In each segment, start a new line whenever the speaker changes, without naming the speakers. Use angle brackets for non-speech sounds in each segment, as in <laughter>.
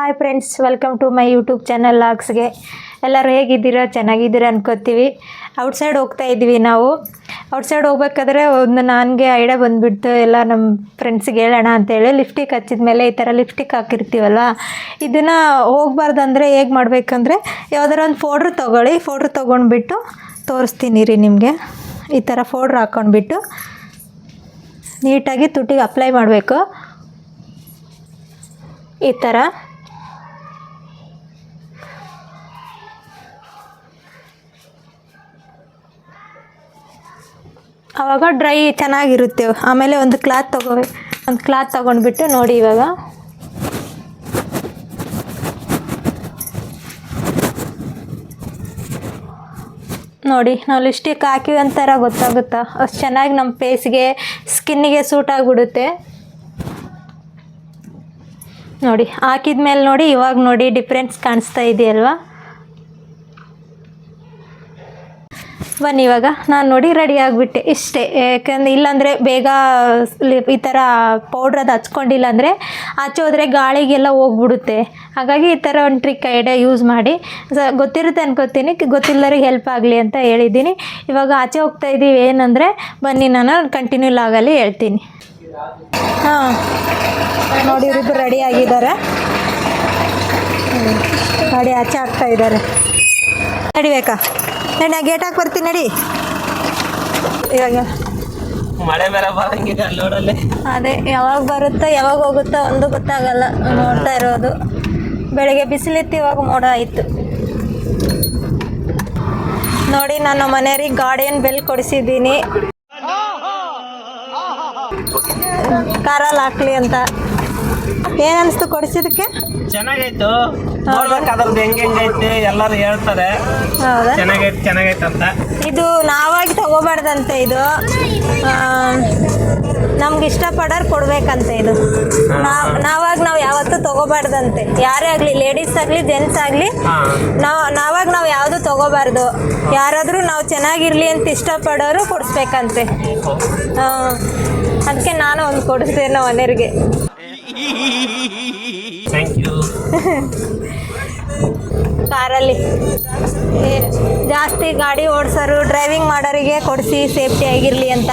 Hi friends welcome to my YouTube channel ಲಾಗ್ಸ್ಗೆ ಎಲ್ಲರೂ ಹೇಗಿದ್ದೀರಾ? ಚೆನ್ನಾಗಿದ್ದೀರಾ ಅನ್ಕೋತೀವಿ. ಔಟ್ಸೈಡ್ ಹೋಗ್ತಾ ಇದ್ವಿ ನಾವು. ಔಟ್ಸೈಡ್ ಹೋಗ್ಬೇಕಾದ್ರೆ ಒಂದು ನನಗೆ ಐಡಿಯಾ ಬಂದುಬಿಡ್ತು. ಎಲ್ಲ ನಮ್ಮ ಫ್ರೆಂಡ್ಸಿಗೆ ಹೇಳೋಣ ಅಂತೇಳಿ ಹಚ್ಚಿದ ಮೇಲೆ ಈ ಥರ ಲಿಫ್ಟಿಗೆ ಹಾಕಿರ್ತೀವಲ್ಲ ಇದನ್ನು ಹೋಗ್ಬಾರ್ದಂದ್ರೆ ಹೇಗೆ ಮಾಡಬೇಕಂದ್ರೆ ಯಾವ್ದಾರ ಒಂದು ಫೋಡ್ರ್ ತೊಗೊಳ್ಳಿ. ಫೋಡ್ರ್ ತೊಗೊಂಡ್ಬಿಟ್ಟು ತೋರಿಸ್ತೀನಿ ರೀ ನಿಮಗೆ. ಈ ಥರ ಫೋಡ್ರ್ ಹಾಕ್ಕೊಂಡ್ಬಿಟ್ಟು ನೀಟಾಗಿ ತುಟಿಗೆ ಅಪ್ಲೈ ಮಾಡಬೇಕು. ಈ ಥರ. ಆವಾಗ ಡ್ರೈ ಚೆನ್ನಾಗಿರುತ್ತೆ. ಆಮೇಲೆ ಒಂದು ಕ್ಲಾತ್ ತಗೋ ಒಂದು ಕ್ಲಾತ್ ತೊಗೊಂಡ್ಬಿಟ್ಟು ನೋಡಿ ಇವಾಗ. ನೋಡಿ, ನಾವು ಲಿಸ್ಟಿಕ್ ಹಾಕಿವಿ ಅಂತಾರ ಗೊತ್ತಾಗುತ್ತಾ? ಅಷ್ಟು ಚೆನ್ನಾಗಿ ನಮ್ಮ ಫೇಸ್ಗೆ ಸ್ಕಿನ್ನಿಗೆ ಸೂಟ್ ಆಗಿಬಿಡುತ್ತೆ. ನೋಡಿ ಹಾಕಿದ ಮೇಲೆ ನೋಡಿ, ಇವಾಗ ನೋಡಿ ಡಿಫ್ರೆನ್ಸ್ ಕಾಣಿಸ್ತಾ ಇದೆಯಲ್ವಾ? ಬನ್ನಿ ಇವಾಗ. ನಾನು ನೋಡಿ ರೆಡಿ ಆಗಿಬಿಟ್ಟೆ ಇಷ್ಟೇ. ಯಾಕಂದ್ರೆ ಇಲ್ಲಾಂದರೆ ಬೇಗ ಈ ಥರ ಪೌಡ್ರ್ ಅದು ಹಚ್ಕೊಂಡಿಲ್ಲ ಅಂದರೆ ಆಚೆ ಹೋದರೆ ಗಾಳಿಗೆಲ್ಲ ಹೋಗ್ಬಿಡುತ್ತೆ. ಹಾಗಾಗಿ ಈ ಥರ ಒಂದು ಟ್ರಿಕ್ ಐಡಿಯಾ ಯೂಸ್ ಮಾಡಿ. ಸ- ಗೊತ್ತಿರುತ್ತೆ ಅನ್ಕೋತೀನಿ. ಗೊತ್ತಿಲ್ಲದವ್ರಿಗೆ ಹೆಲ್ಪ್ ಆಗಲಿ ಅಂತ ಹೇಳಿದ್ದೀನಿ. ಇವಾಗ ಆಚೆ ಹೋಗ್ತಾ ಇದ್ದೀವಿ ಏನಂದರೆ ಬನ್ನಿ ನಾನು ಕಂಟಿನ್ಯೂ ಆಗಲಿ ಹೇಳ್ತೀನಿ. ಹಾಂ. ನೋಡಿ ಇವರಿಬ್ಬರು ರೆಡಿ ಆಗಿದ್ದಾರೆ. ಗಾಡಿ ಆಚೆ ಆಗ್ತಾ ಇದ್ದಾರೆ. ನಡಿಬೇಕಾ? ನಡಿ ನಾ ಗೇಟ್ ಹಾಕಿ ಬರ್ತೀನಿ ನಡಿ. ಇವಾಗ
ಮಳೆ ಬೇರೆ ಬರಂಗಿದೆ ಅಲ್ಲೋಡಲ್ಲಿ
ಅದೇ ಯಾವಾಗ ಬರುತ್ತೋ ಯಾವಾಗ ಹೋಗುತ್ತೋ ಒಂದು ಗೊತ್ತಾಗಲ್ಲ. ನೋಡ್ತಾ ಇರೋದು. ಬೆಳಗ್ಗೆ ಬಿಸಿಲಿತ್ತು ಇವಾಗ ಮೋಡ ಆಯಿತು. ನೋಡಿ ನಾನು ಮನೆಯವ್ರಿಗೆ ಗಾರ್ಡಿಯನ್ ಬೆಲ್ ಕೊಡಿಸಿದ್ದೀನಿ. ಕಾರಲ್ಲಿ ಹಾಕ್ಲಿ ಅಂತ. ಏನನ್ನಿಸ್ತು ಕೊಡಿಸಿದಕ್ಕೆ
ಚೆನ್ನಾಗೈತು. ನೋಡ್ಬೇಕು ಅದ್ರದ್ದು ಹೆಂಗ್ ಹೆಂಗೈತೆ ಎಲ್ಲರೂ ಹೇಳ್ತಾರೆ.
ಹೌದಾ?
ಚೆನ್ನಾಗೈತೆ ಚೆನ್ನಾಗೈತೆ ಅಂತ.
ಇದು ನಾವಾಗಿ ತಗೋಬಾರ್ದಂತೆ ಇದು. ನಮ್ಗೆ ಇಷ್ಟಪಡೋರು ಕೊಡ್ಬೇಕಂತೆ ಇದು. ನಾವ್ ನಾವಾಗ ನಾವು ಯಾವತ್ತೂ ತಗೋಬಾರ್ದಂತೆ. ಯಾರೇ ಆಗಲಿ ಲೇಡೀಸ್ ಆಗಲಿ ಜೆಂಟ್ಸ್ ಆಗಲಿ
ಹಾ.
ನಾವು ನಾವಾಗ ನಾವು ಯಾವುದು ತಗೋಬಾರ್ದು. ಯಾರಾದರೂ ನಾವು ಚೆನ್ನಾಗಿರ್ಲಿ ಅಂತ ಇಷ್ಟಪಡೋರು ಕೊಡಿಸ್ಬೇಕಂತೆ. ಅದಕ್ಕೆ ನಾನು ಒಂದು ಕೊಡಿಸ್ದೆ ನಮ್ಮ ಮನೆಯವ್ರಿಗೆ <laughs> ಕಾರಲ್ಲಿ. ಜಾಸ್ತಿ ಗಾಡಿ ಓಡಿಸೋರು ಡ್ರೈವಿಂಗ್ ಮಾಡೋರಿಗೆ ಕೊಡಿಸಿ ಸೇಫ್ಟಿ ಆಗಿರಲಿ ಅಂತ.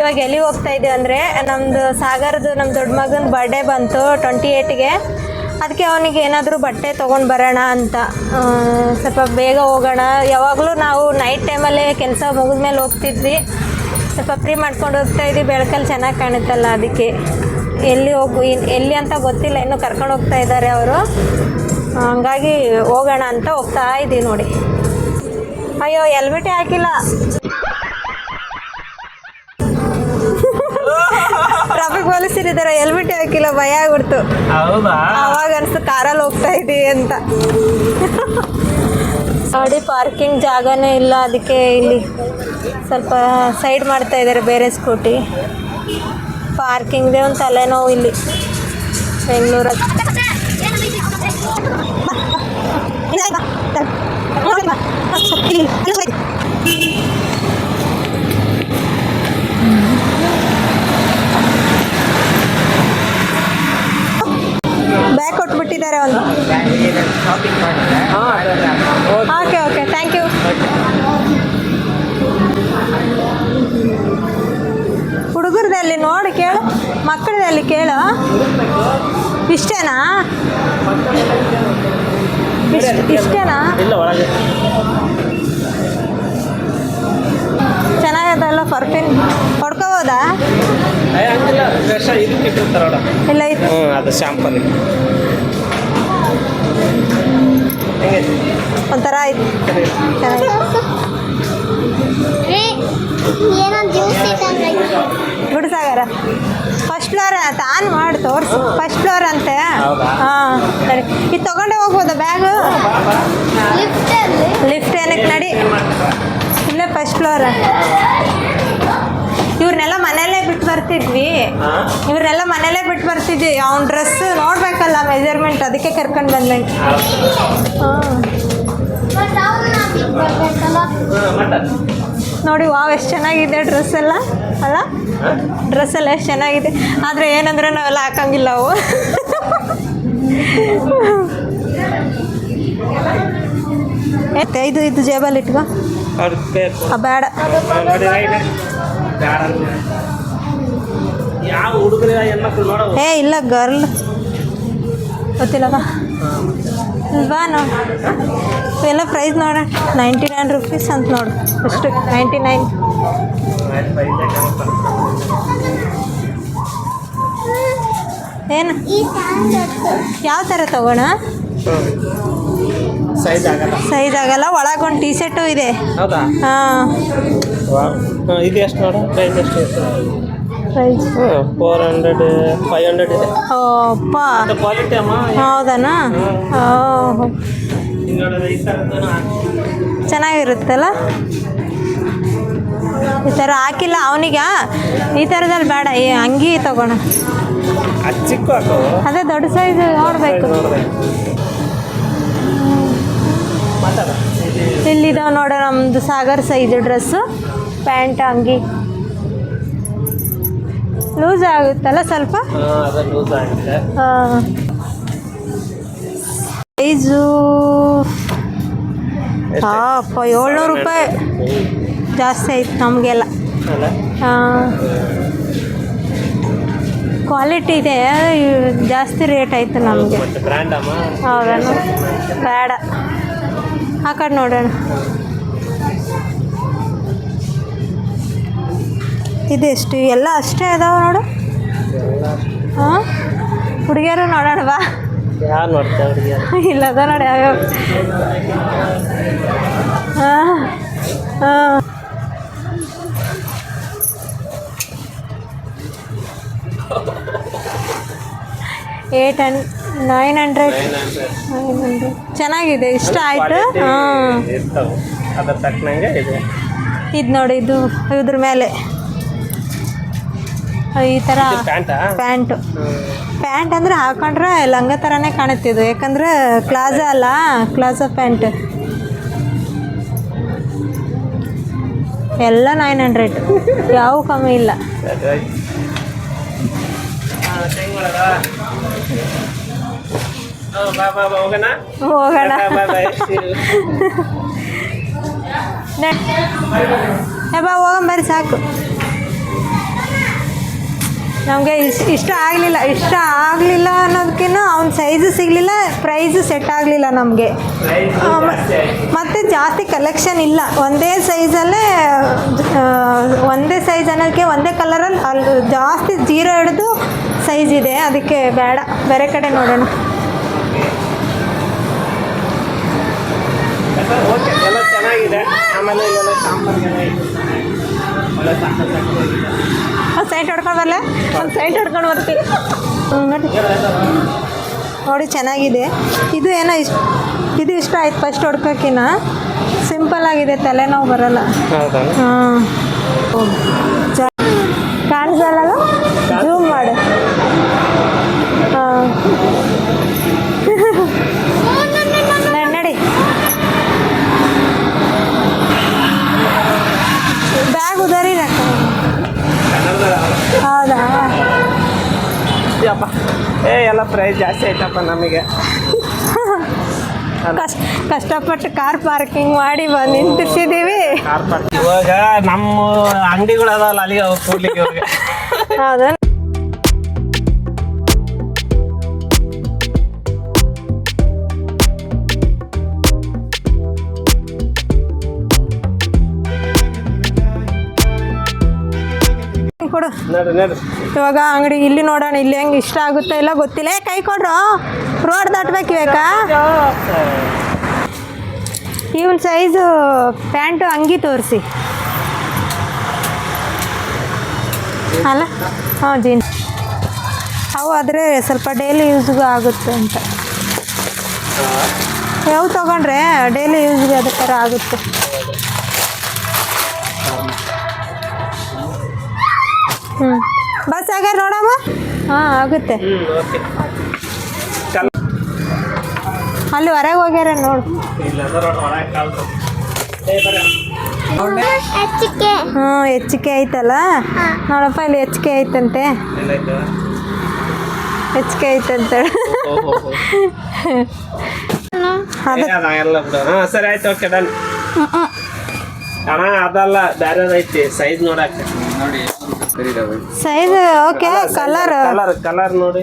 ಇವಾಗ ಎಲ್ಲಿ ಹೋಗ್ತಾ ಇದ್ದೀವಿ ಅಂದರೆ ನಮ್ಮದು ಸಾಗರದು ನಮ್ಮ ದೊಡ್ಡ ಮಗನ ಬರ್ಡೇ ಬಂತು ಟ್ವೆಂಟಿ ಏಯ್ಟ್ಗೆ ಅದಕ್ಕೆ ಅವನಿಗೆ ಏನಾದರೂ ಬಟ್ಟೆ ತೊಗೊಂಡು ಬರೋಣ ಅಂತ. ಸ್ವಲ್ಪ ಬೇಗ ಹೋಗೋಣ. ಯಾವಾಗಲೂ ನಾವು ನೈಟ್ ಟೈಮಲ್ಲೇ ಕೆಲಸ ಮುಗಿದ್ಮೇಲೆ ಹೋಗ್ತಿದ್ವಿ. ಸ್ವಲ್ಪ ಫ್ರೀ ಮಾಡ್ಕೊಂಡು ಹೋಗ್ತಾ ಇದ್ದೀವಿ ಬೆಳಕಲ್ಲಿ ಚೆನ್ನಾಗಿ ಕಾಣುತ್ತಲ್ಲ ಅದಕ್ಕೆ. ಎಲ್ಲಿ ಹೋಗು ಎಲ್ಲಿ ಅಂತ ಗೊತ್ತಿಲ್ಲ. ಇನ್ನೂ ಕರ್ಕೊಂಡು ಹೋಗ್ತಾ ಇದ್ದಾರೆ ಅವರು. ಹಂಗಾಗಿ ಹೋಗೋಣ ಅಂತ ಹೋಗ್ತಾ ಇದ್ದೀವಿ ನೋಡಿ. ಅಯ್ಯೋ ಹೆಲ್ಮೆಟೇ ಹಾಕಿಲ್ಲ. ಟ್ರಾಫಿಕ್ ಪೊಲೀಸರು ಇದ್ದಾರೆ ಹೆಲ್ಮೆಟ್ ಹಾಕಿಲ್ಲ. ಭಯ ಆಗ್ಬಿಡ್ತು. ಅವಾಗ ಅನ್ಸ್ತು ಕಾರಲ್ಲಿ ಹೋಗ್ತಾ ಇದ್ದೀವಿ ಅಂತ. ಗಾಡಿ ಪಾರ್ಕಿಂಗ್ ಜಾಗನೇ ಇಲ್ಲ ಅದಕ್ಕೆ ಇಲ್ಲಿ. ಸ್ವಲ್ಪ ಸೈಡ್ ಮಾಡ್ತಾ ಇದ್ದಾರೆ ಬೇರೆ ಸ್ಕೂಟಿ. ಪಾರ್ಕಿಂಗ್ದೇ ಒಂದು ತಲೆನೋವು ಇಲ್ಲಿ. ಬೆಂಗಳೂರ ಬ್ಯಾಗ್ ಕೊಟ್ಬಿಟ್ಟಿದ್ದಾರೆ ಒಂದು. Okay okay. ಥ್ಯಾಂಕ್ ಯು ಹುಡುಗರದಲ್ಲಿ ನೋಡಿ ಕೇಳು ಮಕ್ಕಳದಲ್ಲಿ ಕೇಳು. ಇಷ್ಟೇನಾ? ಇಷ್ಟೇನಾ?
ಫರ್ಫಿನ್
ಚೆನ್ನಾಗದಲ್ಲ ಪರ್ಫಿನ್ ಹೊಡ್ಕೋಬೋದಾ? ಇಲ್ಲ
ಇತ್ತು ಅದು ಶಾಂಪಲ್
ಒಂಥರ ಆಯ್ತು. ಚೆನ್ನಾಗಿದೆ.
ಏನೊಂದು ಜ್ಯೂಸ್ ಇದ್ದಂಗೆ
ಬಿಡು ಸಾಗರ. ಫಸ್ಟ್ ಫ್ಲೋರ್ ಆನ್ ಮಾಡಿ ತೋರಿಸು. ಫಸ್ಟ್ ಫ್ಲೋರ್ ಅಂತೆ.
ಹೌದಾ?
ಹಾಂ ಸರಿ. ಇದು ತೊಗೊಂಡೆ ಹೋಗ್ಬೋದಾ ಬ್ಯಾಗು ಲಿಫ್ಟ್ ಏನಕ್ಕೆ ನಡಿ? ಇಲ್ಲೇ ಫಸ್ಟ್ ಫ್ಲೋರ್ ಇವ್ರನ್ನೆಲ್ಲ ಮನೆಯಲ್ಲೇ ಬಿಟ್ಟು ಬರ್ತಿದ್ವಿ. ಇವ್ರನ್ನೆಲ್ಲ ಮನೆಯಲ್ಲೇ ಬಿಟ್ಟು ಬರ್ತಿದ್ವಿ. ಅವ್ನ ಡ್ರೆಸ್ ನೋಡ್ಬೇಕಲ್ಲ ಮೆಜರ್ಮೆಂಟ್ ಅದಕ್ಕೆ ಕರ್ಕೊಂಡು ಬಂದಂಗೆ ಹಾಂ. ನೋಡಿ, ವಾವ್, ಎಷ್ಟು ಚೆನ್ನಾಗಿದೆ ಡ್ರೆಸ್ ಎಲ್ಲ. ಅಲ್ಲ? ಡ್ರೆಸ್ ಎಲ್ಲ ಎಷ್ಟು ಚೆನ್ನಾಗಿದೆ. ಆದರೆ ಏನಂದ್ರೆ ನಾವೆಲ್ಲ ಹಾಕಂಗಿಲ್ಲ ಅವು. ಇದು ಇದು ಜೇಬಲ್ಲಿ ಇಟ್ಕೋ. ಬೇಡ. ಏ, ಇಲ್ಲ ಗರ್ಲ್ ಗೊತ್ತಿಲ್ಲವಾ? ಇಲ್ವಾ ನೋಡಿ ಎಲ್ಲ ಪ್ರೈಸ್ ನೋಡೋಣ ನೈಂಟಿ ನೈನ್ ರುಪೀಸ್ ಅಂತ ನೋಡು. ಫಸ್ಟ್ ನೈಂಟಿ ನೈನ್ ಏನು? ಯಾವ ಥರ ತಗೋಣ?
ಸೈಜ್ ಆಗಲ್ಲ.
ಒಳಗೆ ಒಂದು ಒಳಗೊಂದು ಟೀ ಶರ್ಟು ಇದೆ.
ಹೌದಾ?
ಹಾಂ.
ಇದು ಎಷ್ಟು ನೋಡು? ಪ್ರೈಸ್ ಎಷ್ಟು
price
four hundred five hundred ಇದೆ.
ಅಪ್ಪ
ಕ್ವಾಲಿಟಿ ಅಮ್ಮ?
ಹೌದನಾ? ಚೆನ್ನಾಗಿರುತ್ತಲ್ಲ? ಈ ಥರ ಹಾಕಿಲ್ಲ. ಅವನಿಗ? ಈ ಥರದಲ್ಲಿ ಬೇಡ. ಈ ಅಂಗಿ ತಗೋಣ.
ಅದು
ದೊಡ್ಡ ಸೈಜ್ ನೋಡಬೇಕು. ಇಲ್ಲಿದಾವೆ ನೋಡ ನಮ್ಮದು ಸಾಗರ್ ಸೈಜ್ ಡ್ರೆಸ್ಸು ಪ್ಯಾಂಟ್ ಅಂಗಿ. ಲೂಸ್ ಆಗುತ್ತಲ್ಲ ಸ್ವಲ್ಪ? ಸೈಜು ಏಳ್ನೂರು ರೂಪಾಯಿ. ಜಾಸ್ತಿ ಆಯ್ತು ನಮಗೆಲ್ಲ. ಕ್ವಾಲಿಟಿ ಇದೆ ಜಾಸ್ತಿ ರೇಟ್ ಆಯ್ತು ನಮಗೆ. ಹೌದಾ? ಬೇಡ. ಆ ಕಡೆ ನೋಡೋಣ. ಇದೆಷ್ಟು ಎಲ್ಲ ಅಷ್ಟೇ ಅದಾವ ನೋಡು. ಹಾಂ? ಹುಡುಗಿಯರು ನೋಡೋಣ ಬಾ ಇಲ್ಲ ಅದ ನೋಡಿ ಯಾವ ಹಾಂ ಹಾಂ. Eight hundred nine hundred. Nine hundred. ಚೆನ್ನಾಗಿದೆ ಇಷ್ಟ ಆಯಿತು? ಹಾಂ.
ಇದು
ನೋಡಿ ಇದು ಇದ್ರ ಮೇಲೆ. ಈ ಥರ
ಪ್ಯಾಂಟ್?
ಪ್ಯಾಂಟು. ಅಂದ್ರೆ ಹಾಕೊಂಡ್ರೆ ಲಂಗ ಥರನೇ ಕಾಣುತ್ತಿದ್ದು ಯಾಕಂದ್ರೆ ಕ್ಲಾಜಾ ಅಲ್ಲ ಕ್ಲಾಜಾ ಪ್ಯಾಂಟ್. ಎಲ್ಲ ನೈನ್ ಹಂಡ್ರೆಡ್. ಯಾವ ಕಮ್ಮಿ ಇಲ್ಲ.
ಹೋಗೋಣ?
ಬಾ ಹೋಗಂಬರಿ ಸಾಕು. ನಮಗೆ ಇಷ್ಟ ಇಷ್ಟ ಆಗಲಿಲ್ಲ ಇಷ್ಟ ಆಗಲಿಲ್ಲ ಅನ್ನೋದಕ್ಕಿಂತ ಅವ್ನ ಸೈಜು ಸಿಗಲಿಲ್ಲ ಪ್ರೈಸು ಸೆಟ್ ಆಗಲಿಲ್ಲ ನಮಗೆ. ಮತ್ತು ಜಾಸ್ತಿ ಕಲೆಕ್ಷನ್ ಇಲ್ಲ. ಒಂದೇ ಸೈಜಲ್ಲೇ ಒಂದೇ ಸೈಜ್ ಅನ್ನೋದಕ್ಕೆ ಒಂದೇ ಕಲರಲ್ಲಿ ಅಲ್ಲಿ ಜಾಸ್ತಿ ಜೀರೋ ಹಿಡಿದು ಸೈಜ್ ಇದೆ. ಅದಕ್ಕೆ ಬೇಡ. ಬೇರೆ ಕಡೆ ನೋಡೋಣ.
ಎಲ್ಲ ಚೆನ್ನಾಗಿದೆ. ಆಮೇಲೆ
ಒಂದು ಸೈಟ್ ಹೊಡ್ಕೊಂಡು ಬರಲ್ಲ ಒಂದು ಸೈಟ್ ಹೊಡ್ಕೊಂಡು ಬರ್ತೀವಿ ನೋಡಿ ನೋಡಿ ಚೆನ್ನಾಗಿದೆ. ಇದು ಏನೋ ಇಷ್ಟ ಇದು ಇಷ್ಟ ಆಯ್ತು ಫಸ್ಟ್ ಹೊಡ್ಕೋಕಿನ. ಸಿಂಪಲ್ ಆಗಿದೆ ತಲೆನೋವು ಬರಲ್ಲ. ಹಾಂ ಕಾಣಿಸಲ್ಲ ಜೂಮ್ ಮಾಡು.
ಏ ಎಲ್ಲ ಪ್ರೈಸ್ ಜಾಸ್ತಿ ಆಯ್ತಪ್ಪ ನಮಗೆ.
ಕಷ್ಟ ಕಷ್ಟಪಟ್ಟು ಕಾರ್ ಪಾರ್ಕಿಂಗ್ ಮಾಡಿ ಬಂದು ನಿಂತಿರ್ಸಿದ್ದೀವಿ
ಕಾರ್ ಪಾರ್ಕ್ ಇವಾಗ ನಮ್ಮ ಅಂಗಡಿಗಳು ಅದಾವಲ್ಲ ಅಲ್ಲಿಗೆ
ಹೌದಾ? ಕೊಡು. ಇವಾಗ ಅಂಗಡಿ ಇಲ್ಲಿ ನೋಡೋಣ ಇಲ್ಲಿ ಹೆಂಗೆ ಇಷ್ಟ ಆಗುತ್ತೋ ಇಲ್ಲ ಗೊತ್ತಿಲ್ಲ. ಕೈ ಕೊಡ್ರು. ರೋಡ್ ದಾಟ್ಬೇಕು ಇವಾಗ. ಇವನ್ ಸೈಜು ಪ್ಯಾಂಟು ಅಂಗಿ ತೋರಿಸಿ. ಅಲ್ಲ? ಹಾಂ ಜೀನ್ಸ್ ಅವು ಆದರೆ ಸ್ವಲ್ಪ ಡೈಲಿ ಯೂಸ್ಗೂ ಆಗುತ್ತೆ ಅಂತ. ಯಾವ ತಗೊಂಡ್ರೆ ಡೈಲಿ ಯೂಸ್ಗೆ ಅದೇ ಥರ ಆಗುತ್ತೆ. ಹ್ಞೂ ಬಸ್ ಆಗ ನೋಡಮ್ಮ? ಹಾಂ ಆಗುತ್ತೆ. ಅಲ್ಲಿ ಹೊರಗೆ ಹೋಗ್ಯಾರ ನೋಡು. ಹ್ಞೂ ಹೆಚ್ಚಿಗೆ ಐತಲ್ಲ? ನೋಡಪ್ಪ ಇಲ್ಲಿ ಹೆಚ್ಚಿಗೆ ಐತಂತೆ.
ಏನಾಯ್ತು
ಹೆಚ್ಚಿಗೆ ಐತಂತೆ.
ಓಹೋ
ಅದು
ಎಲ್ಲ ಬಿಡು ಹಾಂ ಸರಿ ಆಯ್ತು ಓಕೆ ಡನ್ ಅಣ್ಣ ಅದಲ್ಲ ಬೇರೆ ಐತಿ ಸೈಜ್ ನೋಡಕ್ಕೆ. ನೋಡಿ.
Size okay colour
colour colour ನೋಡಿ.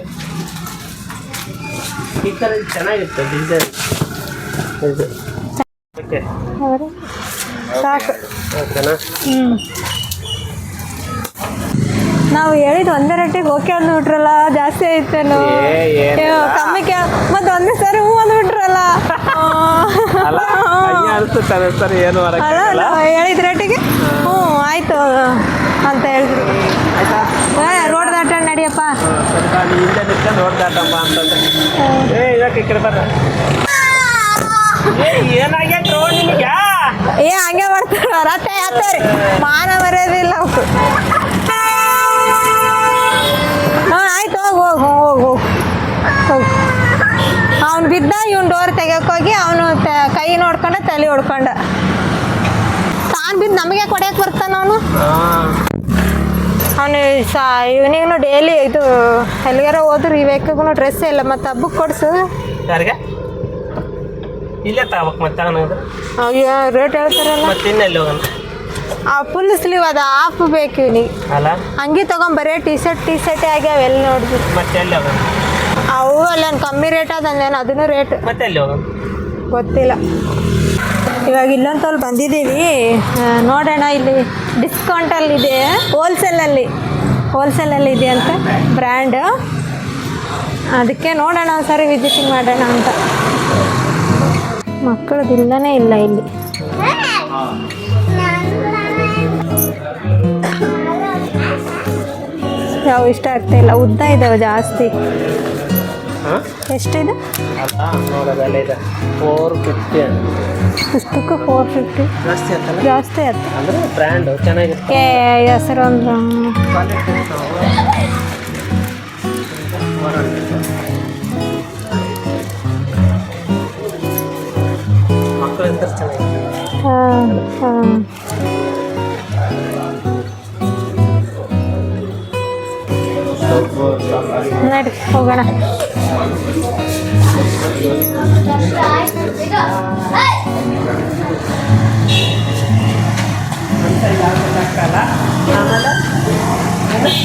ಈ ಥರ ಚೆನ್ನಾಗಿರುತ್ತೆ ಡಿಸೈನ್ ಇದು ಓಕೆ
ಸಾಕು.
ಓಕೆನಾ?
ಹ್ಞೂ ನಾವು ಹೇಳಿದ ಒಂದೇ ರೇಟಿಗೆ ಓಕೆ ಅಂದ್ಬಿಟ್ರಲ್ಲ ಜಾಸ್ತಿ ಐತೇನು. ಕಮ್ಮಿ ಮತ್ತೆ ಒಂದೇ ಸರಿ ಹೂ ಅಂದ್ಬಿಟ್ರಲ್ಲ.
ಸರಿ ಸರ್ ಏನು
ಅಲ್ಲ ನಾವು ಹೇಳಿದ ರೇಟಿಗೆ? ಹ್ಞೂ ಆಯಿತು ಅಂತ ಹೇಳಿದ್ರು.
ಆಯ್ತಾ?
ರೋಡ್ ದಾಟ ನಡಿಯಪ್ಪ.
ಸ್ವಲ್ಪ ಅಲ್ಲಿ ಹಿಂದೆ ನಿಂತ್ಕೊಂಡು ಅಂತಂದ್ರೆ ಏ ಇದಕ್ಕೆ ಈ ಕಡೆ ಬರ್ರ ಏ ಏನಾಗೈತೆ ನಿಮಗೆ
ಏ ಹಂಗೆ ಬರ್ತಾರ ರಥ ಮಾನ ಮರ್ಯಾದಿಲ್ಲ ಹಾಂ ಆಯ್ತು ಹೋಗು ಹೋಗು ಹೋಗು ಹೋಗು. ಅವ್ನು ಬಿದ್ದ ಇವ್ನು ಡೋರ್ ತೆಗಿಯೋಕೆ ಹೋಗಿ ಅವನು ತಲೆ ಹೊಡ್ಕೊಂಡ. ತಾನು ಬಿದ್ದು ನಮಗೆ ಕೊಡಕ್ಕೆ ಬರ್ತಾನ ಅವನು? ಅವನು ಸಾ ಇವನಿಗೂ ಡೈಲಿ ಇದು ಎಲ್ಲಿಗಾರ ಹೋದ್ರು ಈ ವೆಕ್ಕಗೂ ಡ್ರೆಸ್ ಇಲ್ಲ ಮತ್ತು ಹಬ್ಬಕ್ಕೆ ಕೊಡ್ಸು.
ಯಾರಿಗೆ? ಇಲ್ಲೇ ತಗೋಬೇಕು ಮತ್ತೆ
ಅಯ್ಯೋ ರೇಟ್ ಹೇಳ್ತಾರಲ್ಲ.
ಮತ್ತೆ ಇನ್ನೆಲ್ಲಿ ಹೋಗೋಣ?
ಆ ಫುಲ್ ಸ್ಲೀವ್ ಅದ ಹಾಫ್ ಬೇಕು ಇವನಿಗೆ.
ಅಲ್ಲ?
ಅಂಗಿ ತಗೊಂಡ್ ಬರೀ ಟಿ ಶರ್ಟ್ ಟಿ ಶರ್ಟ್ ಆಗ್ಯಾವ ಅವೆಲ್ಲ ನೋಡಿದ್ವಿ
ಮತ್ತೆ ಎಲ್ಲಿ ಹೋಗೋಣ?
ಅವು ಅಲ್ಲ ಕಮ್ಮಿ ರೇಟ್ ಅದಂದೇನು ಅದನ್ನು ರೇಟ್
ಮತ್ತೆ ಎಲ್ಲಿ ಹೋಗೋಣ?
ಗೊತ್ತಿಲ್ಲ. ಇವಾಗ ಇಲ್ಲೊಂತಲ್ಲಿ ಬಂದಿದ್ದೀವಿ. ನೋಡೋಣ ಇಲ್ಲಿ ಡಿಸ್ಕೌಂಟಲ್ಲಿದೆ ಹೋಲ್ಸೇಲಲ್ಲಿ ಹೋಲ್ಸೇಲಲ್ಲಿ ಇದೆ ಅಂತ ಬ್ರ್ಯಾಂಡ್ ಅದಕ್ಕೆ ನೋಡೋಣ ಒಂದ್ಸರಿ ವಿಸಿಟಿಂಗ್ ಮಾಡೋಣ ಅಂತ. ಮಕ್ಕಳದ್ದು ಇಲ್ಲನೇ ಇಲ್ಲ ಇಲ್ಲಿ. ಯಾವ ಇಷ್ಟ ಆಗ್ತಾ ಇಲ್ಲ. ಉದ್ದ ಇದಾವೆ ಜಾಸ್ತಿ. ಎಷ್ಟಿದೆ?
ಫೋರ್ ಫಿಫ್ಟಿ
ಪುಸ್ತಕ ಫೋರ್ ಫಿಫ್ಟಿ
ಜಾಸ್ತಿ ಅಂತಲ್ಲ
ಜಾಸ್ತಿ ಆಯ್ತು.
ಅಂದರೆ ಬ್ರ್ಯಾಂಡು ಚೆನ್ನಾಗಿರುತ್ತೆ
ಹೆಸರು ಒಂದು
ಮಕ್ಕಳು ಚೆನ್ನಾಗಿದೆ
ಹಾಂ ಹಾಂ ನಡಿ, ಹೋಗೋಣ.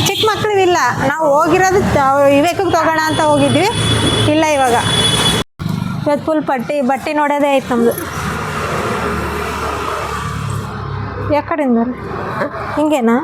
ಚಿಕ್ಕ ಇಲ್ಲ. ನಾವು ಹೋಗಿರೋದು ಇವೇಕಕ್ಕೆ ತಗೋಣ ಅಂತ ಹೋಗಿದ್ವಿ. ಇಲ್ಲ ಇವಾಗ. ಇವತ್ತು ಫುಲ್ ಪಟ್ಟಿ, ಬಟ್ಟೆ ನೋಡೋದೇ ಆಯ್ತು ನಮ್ಮದು ಯಾಕಡೆಯಿಂದ ಹಿಂಗೇನಾ?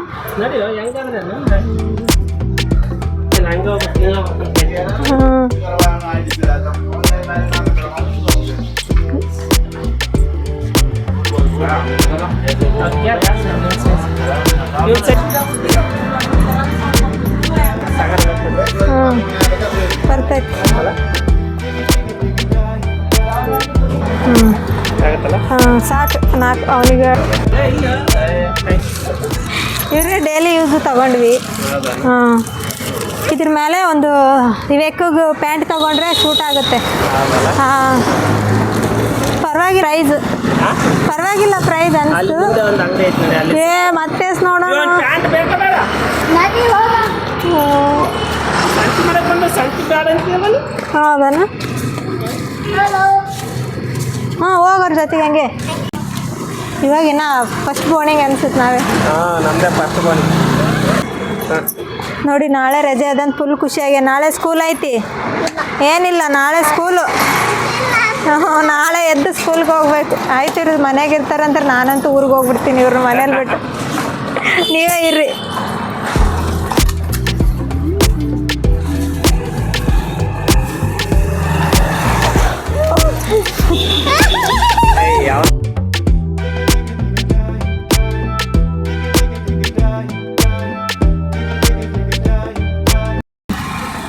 ಬರ್ತೈತೆ ಹಾಂ ಸಾಕು ನಾಲ್ಕು ಅವನಿಗೆ. ಇವ್ರಿಗೆ ಡೈಲಿ ಯೂಸ್ ತಗೊಂಡ್ವಿ. ಹಾಂ ಇದ್ರ ಮೇಲೆ ಒಂದು ವಿವೇಕಿಗೆ ಪ್ಯಾಂಟ್ ತಗೊಂಡ್ರೆ ಶೂಟ್ ಆಗುತ್ತೆ. ಹಾಂ. ಪರವಾಗಿ ಪ್ರೈಸ್. ಪರವಾಗಿಲ್ಲ ಪ್ರೈಸ್
ಅಲ್ಲಿ.
ಅನಿಸ್ತು ಏ ಮತ್ತೆ ನೋಡೋಣ. ಹೌದನ?
ಹಲೋ.
ಹಾಂ ಹೋಗೋರ ಜೊತೆಗೆ ಹಂಗೆ. ಇವಾಗಿನ ಫಸ್ಟ್ ಬೋರ್ನಿಂಗ್ ಅನ್ಸುತ್ತೆ ನಾವೇ.
ಹಾಂ ನಮ್ಮದೇ ಫಸ್ಟ್ ಬೋರ್ನಿಂಗ್ ಹಾಂ.
ನೋಡಿ, ನಾಳೆ ರಜೆ ಅದಂತ ಫುಲ್ ಖುಷಿಯಾಗಿ ನಾಳೆ ಸ್ಕೂಲ್ ಐತಿ. ಏನಿಲ್ಲ, ನಾಳೆ ಸ್ಕೂಲು ನಾಳೆ ಎದ್ದು ಸ್ಕೂಲ್ಗೆ ಹೋಗ್ಬೇಕು. ಆಯ್ತು ಇರೋದು ಮನೆಗೆ ಇರ್ತಾರಂದ್ರೆ ನಾನಂತೂ ಊರಿಗೆ ಹೋಗ್ಬಿಡ್ತೀನಿ ಇವ್ರ ಮನೇಲಿ ಬಿಟ್ಟು. ನೀವೇ ಇರ್ರಿ.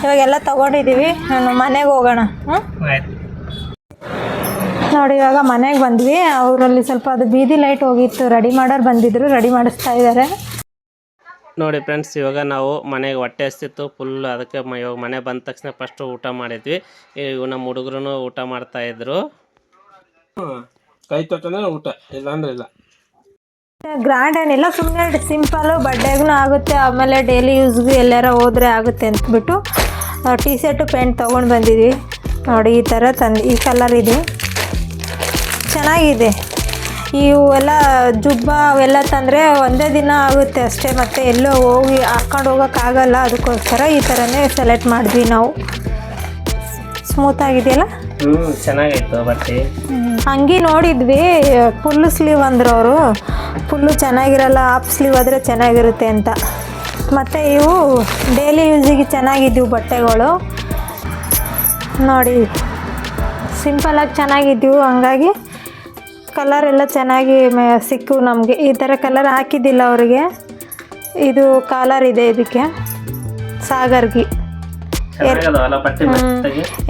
ಇವಾಗೆಲ್ಲ ತಗೊಂಡಿದ್ದೀವಿ ನಾನು ಮನೆಗೆ ಹೋಗೋಣ. ಹ್ಞೂ
ಆಯ್ತು.
ನೋಡಿ ಇವಾಗ ಮನೆಗೆ ಬಂದ್ವಿ. ಅವರಲ್ಲಿ ಸ್ವಲ್ಪ ಅದು ಬೀದಿ ಲೈಟ್ ಹೋಗಿತ್ತು. ರೆಡಿ ಮಾಡೋರು ಬಂದಿದ್ರು. ರೆಡಿ ಮಾಡಿಸ್ತಾ ಇದ್ದಾರೆ
ನೋಡಿ ಫ್ರೆಂಡ್ಸ್ ಇವಾಗ ನಾವು ಮನೆಗೆ ಹೊಟ್ಟೆ ಹಸ್ತಿತ್ತು. ಫುಲ್ ಅದಕ್ಕೆ ಮ- ಇವಾಗ ಮನೆ ಬಂದ ತಕ್ಷಣ ಫಸ್ಟು ಊಟ ಮಾಡಿದ್ವಿ. ಇವು ನಮ್ಮ ಹುಡುಗರು ಊಟ ಮಾಡ್ತಾ ಇದ್ರು. ಕೈ ತೊಟ್ಟಂದ್ರೆ ಊಟ ಇಲ್ಲ ಅಂದ್ರೆ ಇಲ್ಲ.
ಗ್ರ್ಯಾಂಡ್ ಏನಿಲ್ಲ. ಸುಮ್ಮನೆ ಸಿಂಪಲ್ಲು ಬಡ್ಡೆಗೂ ಆಗುತ್ತೆ. ಆಮೇಲೆ ಡೈಲಿ ಯೂಸ್ಗೂ ಎಲ್ಲಾರ ಹೋದ್ರೆ ಆಗುತ್ತೆ ಅಂದ್ಬಿಟ್ಟು ಟೀ ಶರ್ಟು ಪ್ಯಾಂಟ್ ತೊಗೊಂಡು ಬಂದಿದ್ವಿ. ನೋಡಿ ಈ ಥರ ತಂದು ಈ ಕಲರ್ ಇದೆ. ಚೆನ್ನಾಗಿದೆ. ಇವು ಎಲ್ಲ ಜುಬ್ಬ ಅವೆಲ್ಲ ತಂದರೆ ಒಂದೇ ದಿನ ಆಗುತ್ತೆ ಅಷ್ಟೇ. ಮತ್ತು ಎಲ್ಲೋ ಹೋಗಿ ಹಾಕ್ಕೊಂಡು ಹೋಗೋಕ್ಕಾಗಲ್ಲ ಅದಕ್ಕೋಸ್ಕರ ಈ ಥರನೇ ಸೆಲೆಕ್ಟ್ ಮಾಡಿದ್ವಿ ನಾವು. ಸ್ಮೂತ್ ಆಗಿದೆಯಲ್ಲ?
ಹಂಗೆ ಚೆನ್ನಾಗೈತು ಬಟ್ಟೆ.
ಅಂಗಿ ನೋಡಿದ್ವಿ. ಫುಲ್ಲು ಸ್ಲೀವ್ ಅಂದ್ರು ಅವರು ಫುಲ್ಲು ಚೆನ್ನಾಗಿರಲ್ಲ. ಹಾಫ್ ಸ್ಲೀವ್ ಆದರೆ ಚೆನ್ನಾಗಿರುತ್ತೆ ಅಂತ. ಮತ್ತು ಇವು ಡೈಲಿ ಯೂಸಿಗೆ ಚೆನ್ನಾಗಿದ್ದವು ಬಟ್ಟೆಗಳು. ನೋಡಿ ಸಿಂಪಲಾಗಿ ಚೆನ್ನಾಗಿದ್ದವು. ಹಂಗಾಗಿ ಕಲರ್ ಎಲ್ಲ ಚೆನ್ನಾಗಿ ಮ- ಸಿಕ್ಕು ನಮಗೆ. ಈ ಥರ ಕಲರ್ ಹಾಕಿದ್ದಿಲ್ಲ ಅವರಿಗೆ. ಇದು ಕಾಲರ್ ಇದೆ ಇದಕ್ಕೆ. ಸಾಗರ್ಗಿ.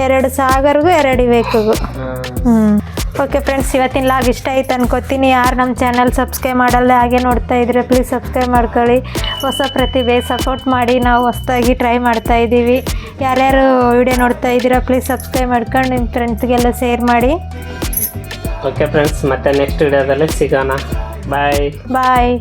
ಎರಡು ಸಾಗರ್ಗೂ ಎರಡು ಇವೇಕಿಗೂ.
ಹ್ಞೂ
ಹ್ಞೂ ಓಕೆ ಫ್ರೆಂಡ್ಸ್ ಇವತ್ತಿನ ಲಾಗ್ ಇಷ್ಟ ಆಯ್ತು ಅನ್ಕೋತೀನಿ. ಯಾರು ನಮ್ಮ ಚಾನಲ್ ಸಬ್ಸ್ಕ್ರೈಬ್ ಮಾಡಲ್ಲ ಹಾಗೆ ನೋಡ್ತಾ ಇದ್ರೆ ಪ್ಲೀಸ್ ಸಬ್ಸ್ಕ್ರೈಬ್ ಮಾಡ್ಕೊಳ್ಳಿ. ಹೊಸ ಪ್ರತಿಭೆ ಸಪೋರ್ಟ್ ಮಾಡಿ ನಾವು ಹೊಸದಾಗಿ ಟ್ರೈ ಮಾಡ್ತಾ ಇದ್ದೀವಿ. ಯಾರ್ಯಾರು ವಿಡಿಯೋ ನೋಡ್ತಾ ಇದ್ದೀರಾ ಪ್ಲೀಸ್ ಸಬ್ಸ್ಕ್ರೈಬ್ ಮಾಡ್ಕೊಂಡು ನಿಮ್ಮ ಫ್ರೆಂಡ್ಸ್ಗೆಲ್ಲ ಶೇರ್ ಮಾಡಿ.
ಓಕೆ ಫ್ರೆಂಡ್ಸ್ ಮತ್ತೆ ನೆಕ್ಸ್ಟ್ ವಿಡಿಯೋದಲ್ಲಿ ಸಿಗೋಣ. ಬಾಯ್
ಬಾಯ್